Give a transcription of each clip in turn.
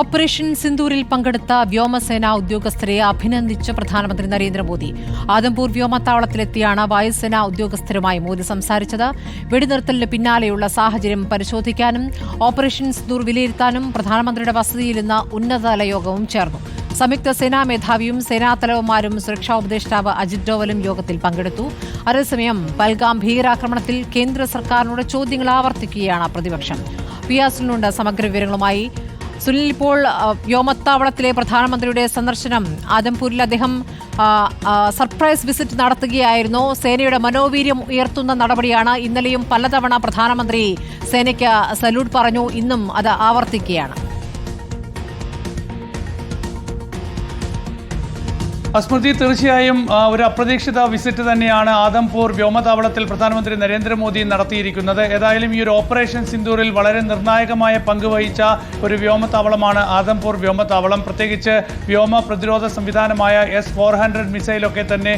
Operation സിന്ദൂരിൽ പങ്കെടുത്ത വ്യോമസേനാ ഉദ്യോഗസ്ഥരെ അഭിനന്ദിച്ച പ്രധാനമന്ത്രി നരേന്ദ്രമോദി. ആദംപൂർ വ്യോമത്താവളത്തിലെത്തിയാണ് വായുസേനാ ഉദ്യോഗസ്ഥരുമായി മോദി സംസാരിച്ചത്. വെടിനിർത്തലിന് പിന്നാലെയുള്ള സാഹചര്യം പരിശോധിക്കാനും ഓപ്പറേഷൻ സിന്ദൂർ വിലയിരുത്താനും പ്രധാനമന്ത്രിയുടെ വസതിയിൽ ഇന്ന് ഉന്നതതല യോഗവും ചേർന്നു. സംയുക്ത സേനാ മേധാവിയും സേനാതലവന്മാരും സുരക്ഷാ ഉപദേഷ്ടാവ് അജിത് ഡോവലും യോഗത്തിൽ പങ്കെടുത്തു. അതേസമയം പൽഗാം ഭീകരാക്രമണത്തിൽ കേന്ദ്ര സർക്കാരിനോട് ചോദ്യങ്ങൾ ആവർത്തിക്കുകയാണ് പ്രതിപക്ഷം. പിയാസിനുണ്ട് സമഗ്ര വിവരങ്ങളുമായി സുനിൽ ഇപ്പോൾ വ്യോമത്താവളത്തിലെ പ്രധാനമന്ത്രിയുടെ സന്ദർശനം. ആദംപൂരിൽ അദ്ദേഹം സർപ്രൈസ് വിസിറ്റ് നടത്തുകയായിരുന്നു. സേനയുടെ മനോവീര്യം ഉയർത്തുന്ന നടപടിയാണ് ഇന്നലെയും പലതവണ പ്രധാനമന്ത്രി സേനയ്ക്ക് സല്യൂട്ട് പറഞ്ഞു. ഇന്നും അത് ആവർത്തിക്കുകയാണ്. സ്മൃതി തീർച്ചയായും ഒരു അപ്രതീക്ഷിത വിസിറ്റ് തന്നെയാണ് ആദംപൂർ വ്യോമതാവളത്തിൽ പ്രധാനമന്ത്രി നരേന്ദ്രമോദി നടത്തിയിരിക്കുന്നത്. ഏതായാലും ഈ ഒരു ഓപ്പറേഷൻ സിന്ദൂറിൽ വളരെ നിർണായകമായ പങ്കുവഹിച്ച ഒരു വ്യോമതാവളമാണ് ആദംപൂർ വ്യോമതാവളം. പ്രത്യേകിച്ച് വ്യോമ പ്രതിരോധ സംവിധാനമായ എസ് ഫോർ ഹൺഡ്രഡ് മിസൈലൊക്കെ തന്നെ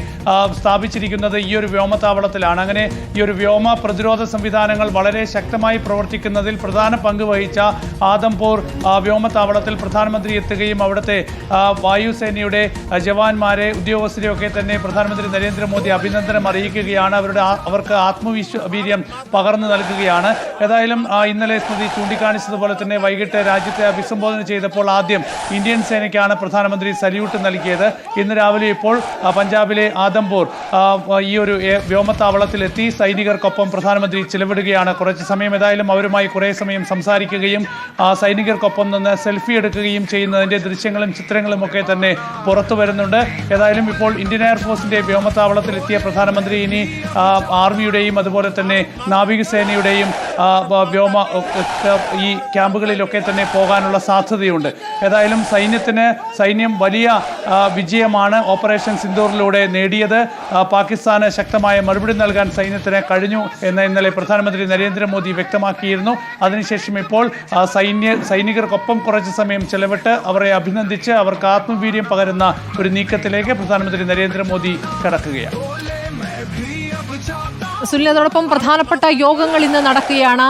സ്ഥാപിച്ചിരിക്കുന്നത് ഈ ഒരു വ്യോമതാവളത്തിലാണ്. അങ്ങനെ ഈ ഒരു വ്യോമ പ്രതിരോധ സംവിധാനങ്ങൾ വളരെ ശക്തമായി പ്രവർത്തിക്കുന്നതിൽ പ്രധാന പങ്ക് വഹിച്ച ആദംപൂർ വ്യോമതാവളത്തിൽ പ്രധാനമന്ത്രി എത്തുകയും അവിടുത്തെ വായുസേനയുടെ ആ, ജവാന്മാരെ ഉദ്യോഗസ്ഥരെയൊക്കെ തന്നെ പ്രധാനമന്ത്രി നരേന്ദ്രമോദി അഭിനന്ദനം അറിയിക്കുകയാണ്. അവരുടെ അവർക്ക് ആത്മവിശ്വീര്യം പകർന്നു നൽകുകയാണ്. ഏതായാലും ഇന്നലെ സ്മൃതി ചൂണ്ടിക്കാണിച്ചതുപോലെ തന്നെ വൈകിട്ട് രാജ്യത്തെ അഭിസംബോധന ചെയ്തപ്പോൾ ആദ്യം ഇന്ത്യൻ സേനയ്ക്കാണ് പ്രധാനമന്ത്രി സല്യൂട്ട് നൽകിയത്. ഇന്ന് രാവിലെ ഇപ്പോൾ പഞ്ചാബിലെ ആദംപൂർ ഈ ഒരു വ്യോമത്താവളത്തിലെത്തി. സൈനികർക്കൊപ്പം പ്രധാനമന്ത്രി ചിലവിടുകയാണ്. കുറച്ച് സമയം ഏതായാലും അവരുമായി കുറേ സമയം സംസാരിക്കുകയും സൈനികർക്കൊപ്പം നിന്ന് സെൽഫി എടുക്കുകയും ചെയ്യുന്നതിന്റെ ദൃശ്യങ്ങളും ചിത്രങ്ങളും ഒക്കെ തന്നെ പുറത്തു വരുന്നുണ്ട്. ഏതായാലും ഇപ്പോൾ ഇന്ത്യൻ എയർഫോഴ്സിന്റെ വ്യോമത്താവളത്തിലെത്തിയ പ്രധാനമന്ത്രി ഇനി ആർമിയുടെയും അതുപോലെ തന്നെ നാവികസേനയുടെയും വ്യോമ ഈ ക്യാമ്പുകളിലൊക്കെ തന്നെ പോകാനുള്ള സാധ്യതയുണ്ട്. ഏതായാലും സൈന്യത്തിന് സൈന്യം വലിയ വിജയമാണ് ഓപ്പറേഷൻ സിന്ദൂറിലൂടെ നേടിയത്. പാകിസ്ഥാന് ശക്തമായ മറുപടി നൽകാൻ സൈന്യത്തിന് കഴിഞ്ഞു എന്ന് ഇന്നലെ പ്രധാനമന്ത്രി നരേന്ദ്രമോദി വ്യക്തമാക്കിയിരുന്നു. അതിനുശേഷം ഇപ്പോൾ സൈന്യ സൈനികർക്കൊപ്പം കുറച്ച് സമയം ചെലവിട്ട് അവരെ അഭിനന്ദിച്ച് അവർക്ക് ആത്മവീര്യം പകരുന്ന ഒരു നീക്കത്തിലേക്ക് പ്രധാനമന്ത്രി നരേന്ദ്രമോദി കടക്കുകയാണ്. സുനിൽ അതോടൊപ്പം പ്രധാനപ്പെട്ട യോഗങ്ങൾ ഇന്ന് നടക്കുകയാണ്.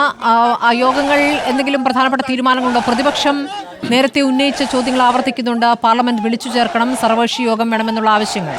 ആ യോഗങ്ങൾ എന്തെങ്കിലും പ്രധാനപ്പെട്ട തീരുമാനങ്ങളുണ്ടോ? പ്രതിപക്ഷം നേരത്തെ ഉന്നയിച്ച ചോദ്യങ്ങൾ ആവർത്തിക്കുന്നുണ്ട്. പാർലമെന്റ് വിളിച്ചു ചേർക്കണം. സർവകക്ഷി യോഗം വേണമെന്നുള്ള ആവശ്യങ്ങൾ.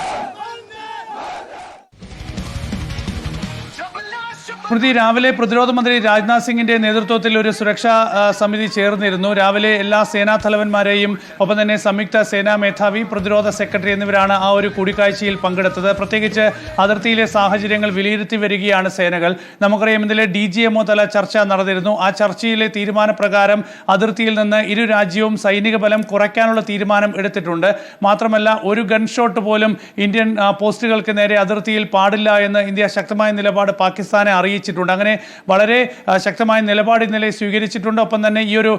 സ്മൃതി രാവിലെ പ്രതിരോധ മന്ത്രി രാജ്നാഥ് സിംഗിന്റെ നേതൃത്വത്തിൽ ഒരു സുരക്ഷാ സമിതി ചേർന്നിരുന്നു. രാവിലെ എല്ലാ സേനാ തലവന്മാരെയും ഒപ്പം തന്നെ സംയുക്ത സേനാ മേധാവി പ്രതിരോധ സെക്രട്ടറി എന്നിവരാണ് ആ ഒരു കൂടിക്കാഴ്ചയിൽ പങ്കെടുത്തത്. പ്രത്യേകിച്ച് അതിർത്തിയിലെ സാഹചര്യങ്ങൾ വിലയിരുത്തി വരികയാണ് സേനകൾ. നമുക്കറിയാം ഇന്നലെ ഡി ജി എംഒ തല ചർച്ച നടന്നിരുന്നു. ആ ചർച്ചയിലെ തീരുമാനപ്രകാരം അതിർത്തിയിൽ നിന്ന് ഇരു രാജ്യവും സൈനിക ബലം കുറയ്ക്കാനുള്ള തീരുമാനം എടുത്തിട്ടുണ്ട്. മാത്രമല്ല ഒരു ഗൺഷോട്ട് പോലും ഇന്ത്യൻ പോസ്റ്റുകൾക്ക് നേരെ അതിർത്തിയിൽ പാടില്ല എന്ന് ഇന്ത്യ ശക്തമായ നിലപാട് പാകിസ്ഥാനെ അറിയിച്ചിട്ടുണ്ട്. അങ്ങനെ വളരെ ശക്തമായ നിലപാട് ഇന്നലെ സ്വീകരിച്ചിട്ടുണ്ട്. ഒപ്പം തന്നെ ഈ ഒരു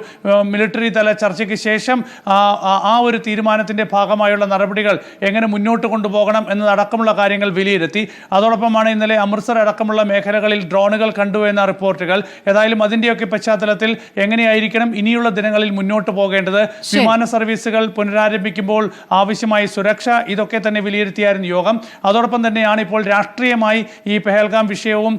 മിലിറ്ററി തല ചർച്ചയ്ക്ക് ശേഷം ആ, ഒരു തീരുമാനത്തിന്റെ ഭാഗമായുള്ള നടപടികൾ എങ്ങനെ മുന്നോട്ട് കൊണ്ടുപോകണം എന്നതടക്കമുള്ള കാര്യങ്ങൾ വിലയിരുത്തി. അതോടൊപ്പമാണ് ഇന്നലെ അമൃത്സർ അടക്കമുള്ള മേഖലകളിൽ ഡ്രോണുകൾ കണ്ടു എന്ന റിപ്പോർട്ടുകൾ. ഏതായാലും അതിന്റെയൊക്കെ പശ്ചാത്തലത്തിൽ എങ്ങനെയായിരിക്കണം ഇനിയുള്ള ദിനങ്ങളിൽ മുന്നോട്ട് പോകേണ്ടത്? വിമാന സർവീസുകൾ പുനരാരംഭിക്കുമ്പോൾ ആവശ്യമായ സുരക്ഷ ഇതൊക്കെ തന്നെ വിലയിരുത്തിയായിരുന്നു യോഗം. അതോടൊപ്പം തന്നെയാണ് ഇപ്പോൾ രാഷ്ട്രീയമായി ഈ പെഹൽഗാം വിഷയവും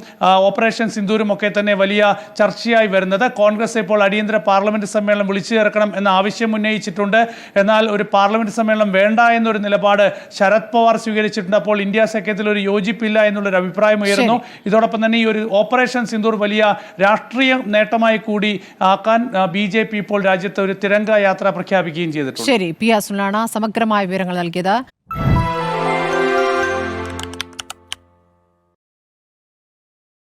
ഓപ്പറേഷൻ സിന്ദൂരും ഒക്കെ തന്നെ വലിയ ചർച്ചയായി വരുന്നത്. കോൺഗ്രസ് ഇപ്പോൾ അടിയന്തര പാർലമെന്റ് സമ്മേളനം വിളിച്ചു ചേർക്കണം എന്ന ആവശ്യം ഉന്നയിച്ചിട്ടുണ്ട്. എന്നാൽ ഒരു പാർലമെന്റ് സമ്മേളനം വേണ്ട എന്നൊരു നിലപാട് ശരത് പവാർ സ്വീകരിച്ചിട്ടുണ്ട്. അപ്പോൾ ഇന്ത്യ സഖ്യത്തിൽ ഒരു യോജിപ്പില്ല എന്നുള്ളൊരു അഭിപ്രായം ഉയർന്നു ഇതോടൊപ്പം തന്നെ ഈ ഒരു ഓപ്പറേഷൻ സിന്ദൂർ വലിയ രാഷ്ട്രീയ നേട്ടമായി കൂടി ആക്കാൻ ബി ജെ പി ഇപ്പോൾ രാജ്യത്ത് ഒരു തിരങ്ക യാത്ര പ്രഖ്യാപിക്കുകയും ചെയ്തിട്ടുണ്ട്. ശരി പി അസുലാണ് സമഗ്രമായ വിവരങ്ങൾ നൽകിയത്.